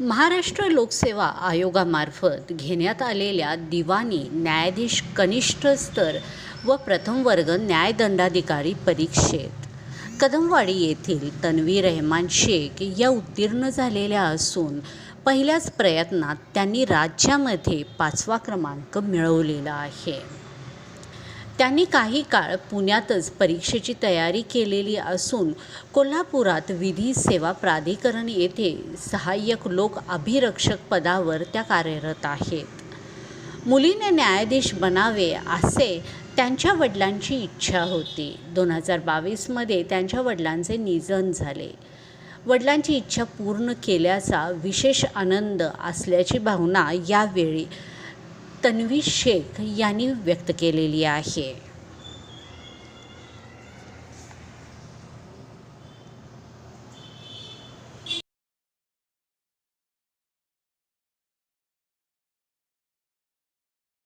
महाराष्ट्र लोकसेवा आयोगामार्फत घेण्यात आलेल्या दिवाणी न्यायाधीश कनिष्ठ स्तर व प्रथम वर्ग न्यायदंडाधिकारी परीक्षेत. कदमवाडी येथील तन्वी रहमान शेख या उत्तीर्ण झालेल्या असून पहिल्याच प्रयत्नात त्यांनी राज्यामध्ये पाचवा क्रमांक मिळवलेला आहे. त्यांनी काही काळ पुण्यातच परीक्षेची तयारी केलेली असून कोल्हापुरात विधी सेवा प्राधिकरण येथे सहाय्यक लोक अभिरक्षक पदावर त्या कार्यरत आहेत. मुलीने न्यायाधीश बनावे असे त्यांच्या वडिलांची इच्छा होती. दोन हजार बावीसमध्ये त्यांच्या वडिलांचे निधन झाले. वडिलांची इच्छा पूर्ण केल्याचा विशेष आनंद असल्याची भावना यावेळी तन्वी शेख यांनी व्यक्त केलेली आहे.